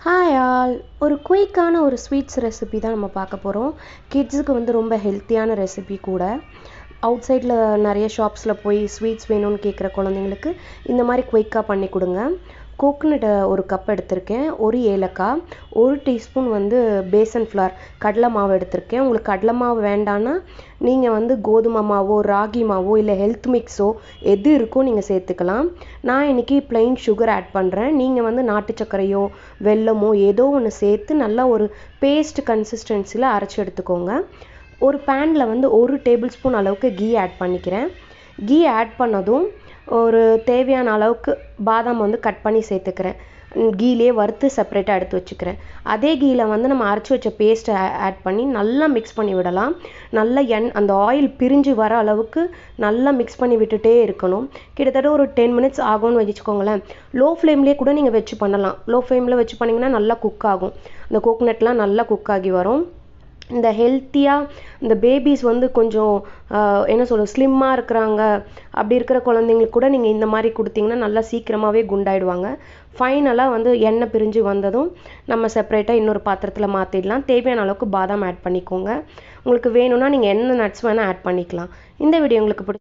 Hi all ஒரு குயிக்கான ஒரு sweets recipe தான் நம்ம பார்க்க போகிறோம் கிட்ஸுக்கு வந்து ரொம்ப ஹெல்த்தியான ரெசிபி கூட. அவுட் சைடில் நிறைய ஷாப்ஸில் போய் ஸ்வீட்ஸ் வேணும்னு கேட்குற குழந்தைங்களுக்கு இந்த மாதிரி குயிக்காக பண்ணி கொடுங்க. கோகனட்டை ஒரு கப் எடுத்திருக்கேன். ஒரு ஏலக்காய் ஒரு டீஸ்பூன் வந்து பேசன் ஃப்ளார் கடலை மாவு எடுத்திருக்கேன். உங்களுக்கு கடலை மாவு வேண்டான்னா நீங்கள் வந்து கோதுமை மாவோ ராகி மாவோ இல்லை ஹெல்த் மிக்ஸோ எது இருக்கோ நீங்கள் சேர்த்துக்கலாம். நான் இன்றைக்கி ப்ளைன் சுகர் ஆட் பண்ணுறேன் நீங்கள் வந்து நாட்டு சர்க்கரையோ வெல்லமோ ஏதோ ஒன்று சேர்த்து நல்லா ஒரு பேஸ்ட் கன்சிஸ்டன்சியில் அரைச்சி எடுத்துக்கோங்க. ஒரு பேனில் வந்து ஒரு டேபிள் ஸ்பூன் அளவுக்கு கீ ஆட் பண்ணிக்கிறேன். கீ ஆட் பண்ணதும் ஒரு தேவையான அளவுக்கு பாதாம் வந்து கட் பண்ணி சேர்த்துக்கிறேன். கீலே வறுத்து செப்பரேட்டாக எடுத்து வச்சுக்கிறேன். அதே கீயில் வந்து நம்ம அரைச்சி வச்ச பேஸ்ட்டை ஆட் பண்ணி நல்லா மிக்ஸ் பண்ணி விடலாம். நல்லா எண் அந்த ஆயில் பிரிஞ்சு வர அளவுக்கு நல்லா மிக்ஸ் பண்ணி விட்டுட்டே இருக்கணும். கிட்டத்தட்ட ஒரு டென் மினிட்ஸ் ஆகும்னு வச்சுக்கோங்களேன். லோ ஃப்ளேம்லேயே கூட நீங்கள் வச்சு பண்ணலாம். லோ ஃப்ளேமில் வச்சு பண்ணிங்கன்னா நல்லா குக் ஆகும். இந்த கோகனட்லாம் நல்லா குக் ஆகி வரும். இந்த ஹெல்த்தியாக இந்த பேபிஸ் வந்து கொஞ்சம் என்ன சொல்ல ஸ்லிம்மாக இருக்கிறாங்க. அப்படி இருக்கிற குழந்தைங்களுக்கு கூட நீங்கள் இந்த மாதிரி கொடுத்தீங்கன்னா நல்லா சீக்கிரமாகவே குண்டாயிடுவாங்க. ஃபைனலாக வந்து எண்ணெய் பிரிஞ்சு வந்ததும் நம்ம செப்பரேட்டாக இன்னொரு பாத்திரத்தில் மாற்றிடலாம் தேவையான அளவுக்கு பாதாம் ஆட் பண்ணிக்கோங்க. உங்களுக்கு வேணும்னா நீங்கள் என்ன நட்ஸ் வேணால் ஆட் பண்ணிக்கலாம். இந்த வீடியோ உங்களுக்கு பிடிச்சி